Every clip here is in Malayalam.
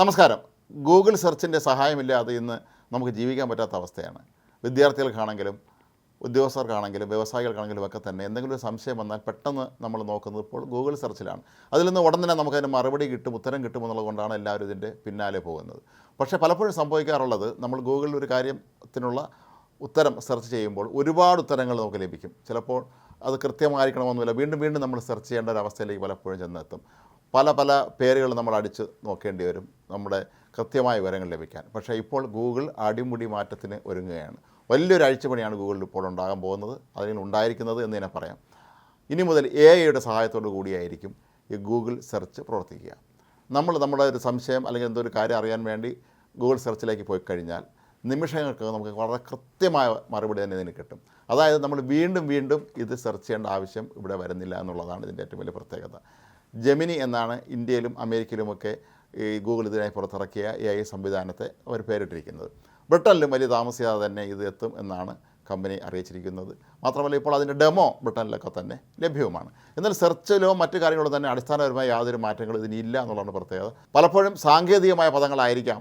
നമസ്കാരം. ഗൂഗിൾ സെർച്ചിന്റെ സഹായമില്ലാതെ ഇന്ന് നമുക്ക് ജീവിക്കാൻ പറ്റാത്ത അവസ്ഥയാണ്. വിദ്യാർത്ഥികൾക്കാണെങ്കിലും ഉദ്യോഗസ്ഥർക്കാണെങ്കിലും വ്യവസായികൾക്കാണെങ്കിലും ഒക്കെ തന്നെ എന്തെങ്കിലും ഒരു സംശയം വന്നാൽ പെട്ടെന്ന് നമ്മൾ നോക്കുന്നത് ഇപ്പോൾ ഗൂഗിൾ സെർച്ചിലാണ്. അതിൽ നിന്ന് ഉടൻ തന്നെ നമുക്കതിന് മറുപടി കിട്ടും ഉത്തരം കിട്ടുമെന്നുള്ളത് കൊണ്ടാണ് എല്ലാവരും ഇതിന്റെ പിന്നാലെ പോകുന്നത്. പക്ഷേ പലപ്പോഴും സംഭവിക്കാറുള്ളത് നമ്മൾ ഗൂഗിളിൽ ഒരു കാര്യത്തിനുള്ള ഉത്തരം സെർച്ച് ചെയ്യുമ്പോൾ ഒരുപാട് ഉത്തരങ്ങൾ നമുക്ക് ലഭിക്കും. ചിലപ്പോൾ അത് കൃത്യമായിരിക്കണമെന്നില്ല. വീണ്ടും വീണ്ടും നമ്മൾ സെർച്ച് ചെയ്യേണ്ട ഒരു അവസ്ഥയിലേക്ക് പലപ്പോഴും ചെന്നെത്തും. പല പല പേരുകൾ നമ്മൾ അടിച്ച് നോക്കേണ്ടി വരും നമ്മുടെ കൃത്യമായ വിവരങ്ങൾ ലഭിക്കാൻ. പക്ഷേ ഇപ്പോൾ ഗൂഗിൾ അടിമുടി മാറ്റത്തിന് ഒരുങ്ങുകയാണ്. വലിയൊരു അഴിച്ചുപണിയാണ് ഗൂഗിളിൽ ഇപ്പോൾ ഉണ്ടാകാൻ പോകുന്നത്. അതിന് ഉണ്ടായിരിക്കുന്നത് എന്ന് തന്നെ പറയാം. ഇനി മുതൽ എ ഐയുടെ സഹായത്തോടു കൂടിയായിരിക്കും ഈ ഗൂഗിൾ സെർച്ച് പ്രവർത്തിക്കുക. നമ്മൾ നമ്മുടെ ഒരു സംശയം അല്ലെങ്കിൽ എന്തോ ഒരു കാര്യം അറിയാൻ വേണ്ടി ഗൂഗിൾ സെർച്ചിലേക്ക് പോയി കഴിഞ്ഞാൽ നിമിഷങ്ങൾക്ക് നമുക്ക് വളരെ കൃത്യമായ മറുപടി തന്നെ ഇതിന് കിട്ടും. അതായത് നമ്മൾ വീണ്ടും വീണ്ടും ഇത് സെർച്ച് ചെയ്യേണ്ട ആവശ്യം ഇവിടെ വരുന്നില്ല എന്നുള്ളതാണ് ഇതിന്റെ ഏറ്റവും വലിയ പ്രത്യേകത. ജെമിനി എന്നാണ് ഇന്ത്യയിലും അമേരിക്കയിലുമൊക്കെ ഈ ഗൂഗിൾ ഇതിനായി പുറത്തിറക്കിയ എ ഐ സംവിധാനത്തെ അവർ പേരിട്ടിരിക്കുന്നത്. ബ്രിട്ടനിലും വലിയ താമസിയാതെ തന്നെ ഇത് എത്തും എന്നാണ് കമ്പനി അറിയിച്ചിരിക്കുന്നത്. മാത്രമല്ല ഇപ്പോൾ അതിന്റെ ഡെമോ ബ്രിട്ടനിലൊക്കെ തന്നെ ലഭ്യവുമാണ്. എന്നാൽ സെർച്ചിലോ മറ്റു കാര്യങ്ങളോ തന്നെ അടിസ്ഥാനപരമായ യാതൊരു മാറ്റങ്ങളും ഇതിനില്ല എന്നുള്ളതാണ് പ്രത്യേകത. പലപ്പോഴും സാങ്കേതികമായ പദങ്ങളായിരിക്കാം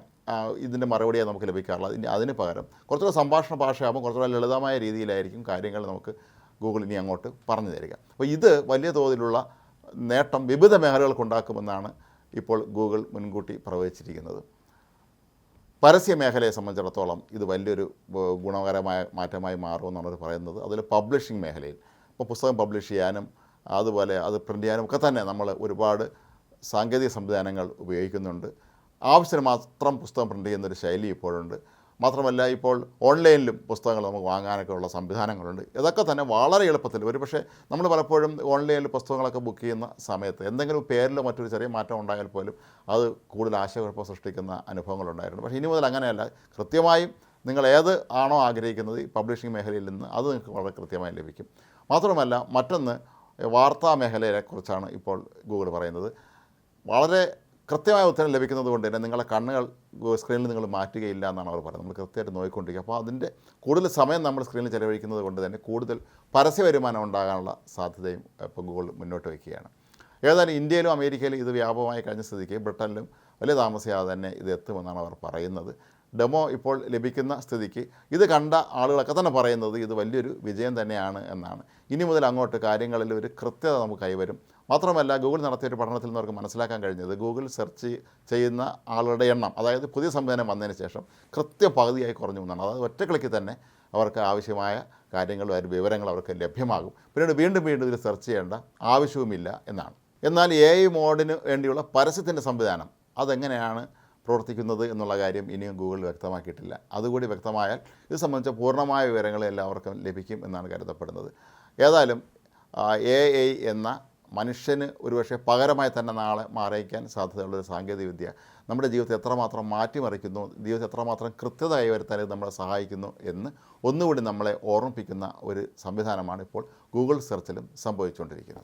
ഇതിന്റെ മറുപടിയെ നമുക്ക് ലഭിക്കാറുള്ളത്. ഇനി അതിന് പകരം കുറച്ചുകൂടെ സംഭാഷണ ഭാഷയാകുമ്പോൾ കുറച്ചുകൂടെ ലളിതമായ രീതിയിലായിരിക്കും കാര്യങ്ങൾ നമുക്ക് ഗൂഗിൾ ഇനി അങ്ങോട്ട് പറഞ്ഞു തരിക. അപ്പോൾ ഇത് വലിയ തോതിലുള്ള നേട്ടം വിവിധ മേഖലകൾക്കുണ്ടാക്കുമെന്നാണ് ഇപ്പോൾ ഗൂഗിൾ മുൻകൂട്ടി പ്രവചിച്ചിരിക്കുന്നത്. പരസ്യ മേഖലയെ സംബന്ധിച്ചിടത്തോളം ഇത് വലിയൊരു ഗുണകരമായ മാറ്റമായി മാറുമെന്നാണ് പറയുന്നത്. അതിൽ പബ്ലിഷിംഗ് മേഖലയിൽ ഇപ്പോൾ പുസ്തകം പബ്ലിഷ് ചെയ്യാനും അതുപോലെ അത് പ്രിന്റ് ചെയ്യാനും ഒക്കെ തന്നെ നമ്മൾ ഒരുപാട് സാങ്കേതിക സംവിധാനങ്ങൾ ഉപയോഗിക്കുന്നുണ്ട്. ആവശ്യത്തിന് മാത്രം പുസ്തകം പ്രിന്റ് ചെയ്യുന്നൊരു ശൈലി ഇപ്പോഴുണ്ട്. മാത്രമല്ല ഇപ്പോൾ ഓൺലൈനിലും പുസ്തകങ്ങൾ നമുക്ക് വാങ്ങാനൊക്കെ ഉള്ള സംവിധാനങ്ങളുണ്ട്. ഇതൊക്കെ തന്നെ വളരെ എളുപ്പത്തിൽ ഒരു പക്ഷേ നമ്മൾ പലപ്പോഴും ഓൺലൈനിൽ പുസ്തകങ്ങളൊക്കെ ബുക്ക് ചെയ്യുന്ന സമയത്ത് എന്തെങ്കിലും പേരിലോ മറ്റൊരു ചെറിയ മാറ്റം ഉണ്ടായാൽ പോലും അത് കൂടുതൽ ആശയക്കുഴപ്പം സൃഷ്ടിക്കുന്ന അനുഭവങ്ങളുണ്ടായിരുന്നു. പക്ഷേ ഇനി മുതൽ അങ്ങനെയല്ല. കൃത്യമായും നിങ്ങൾ ഏത് ആണോ ആഗ്രഹിക്കുന്നത് ഈ പബ്ലിഷിംഗ് മേഖലയിൽ നിന്ന് അത് നിങ്ങൾക്ക് വളരെ കൃത്യമായി ലഭിക്കും. മാത്രമല്ല മറ്റൊന്ന് വാർത്താ മേഖലയെക്കുറിച്ചാണ് ഇപ്പോൾ ഗൂഗിൾ പറയുന്നത്. വളരെ കൃത്യമായ ഉത്തരം ലഭിക്കുന്നത് കൊണ്ട് തന്നെ നിങ്ങളെ കണ്ണുകൾ സ്ക്രീനിൽ നിങ്ങൾ മാറ്റുകയില്ല എന്നാണ് അവർ പറയുന്നത്. നമ്മൾ കൃത്യമായിട്ട് നോക്കിക്കൊണ്ടിരിക്കുക. അപ്പോൾ അതിന്റെ കൂടുതൽ സമയം നമ്മൾ സ്ക്രീനിൽ ചെലവഴിക്കുന്നത് കൊണ്ട് തന്നെ കൂടുതൽ പരസ്യ വരുമാനം ഉണ്ടാകാനുള്ള സാധ്യതയും ഇപ്പോൾ ഗൂഗിൾ മുന്നോട്ട് വയ്ക്കുകയാണ്. ഏതായാലും ഇന്ത്യയിലും അമേരിക്കയിലും ഇത് വ്യാപകമായി കഴിഞ്ഞ സ്ഥിതിക്ക് ബ്രിട്ടനിലും വലിയ താമസിയാതെ തന്നെ ഇത് എത്തുമെന്നാണ് അവർ പറയുന്നത്. ഡെമോ ഇപ്പോൾ ലഭിക്കുന്ന സ്ഥിതിക്ക് ഇത് കണ്ട ആളുകളൊക്കെ തന്നെ പറയുന്നത് ഇത് വലിയൊരു വിജയം തന്നെയാണ് എന്നാണ്. ഇനി മുതൽ അങ്ങോട്ട് കാര്യങ്ങളിൽ ഒരു കൃത്യത നമുക്ക് കൈവരും. മാത്രമല്ല ഗൂഗിൾ നടത്തിയ ഒരു പഠനത്തിൽ നിന്ന് അവർക്ക് മനസ്സിലാക്കാൻ കഴിഞ്ഞത് ഗൂഗിൾ സെർച്ച് ചെയ്യുന്ന ആളുടെ എണ്ണം അതായത് പുതിയ സംവിധാനം വന്നതിന് ശേഷം കൃത്യ പകുതിയായി കുറഞ്ഞു എന്നാണ്. അതായത് ഒറ്റ ക്ലിക്കിൽ തന്നെ അവർക്ക് ആവശ്യമായ കാര്യങ്ങളും അതിന്റെ വിവരങ്ങൾ അവർക്ക് ലഭ്യമാകും. പിന്നീട് വീണ്ടും വീണ്ടും ഇതിൽ സെർച്ച് ചെയ്യേണ്ട ആവശ്യവുമില്ല എന്നാണ്. എന്നാൽ എ ഐ മോഡിന് വേണ്ടിയുള്ള പരസ്യത്തിന്റെ സംവിധാനം അതെങ്ങനെയാണ് പ്രവർത്തിക്കുന്നത് എന്നുള്ള കാര്യം ഇനിയും ഗൂഗിൾ വ്യക്തമാക്കിയിട്ടില്ല. അതുകൂടി വ്യക്തമായാൽ ഇത് സംബന്ധിച്ച പൂർണമായ വിവരങ്ങൾ എല്ലാവർക്കും ലഭിക്കും എന്നാണ് കരുതപ്പെടുന്നത്. ഏതായാലും എ ഐ എന്ന മനുഷ്യന് ഒരുപക്ഷെ പകരമായി തന്നെ നാളെ മാറിയിക്കാൻ സാധ്യതയുള്ളൊരു സാങ്കേതികവിദ്യ നമ്മുടെ ജീവിതത്തെ എത്രമാത്രം മാറ്റിമറിക്കുന്നു ജീവിതത്തെ എത്രമാത്രം കൃത്യത കൈവരുത്താൻ ഇത് നമ്മളെ സഹായിക്കുന്നു എന്ന് ഒന്നുകൂടി നമ്മളെ ഓർമ്മിപ്പിക്കുന്ന ഒരു സംവിധാനമാണ് ഇപ്പോൾ ഗൂഗിൾ സെർച്ചിലും സംഭവിച്ചുകൊണ്ടിരിക്കുന്നത്.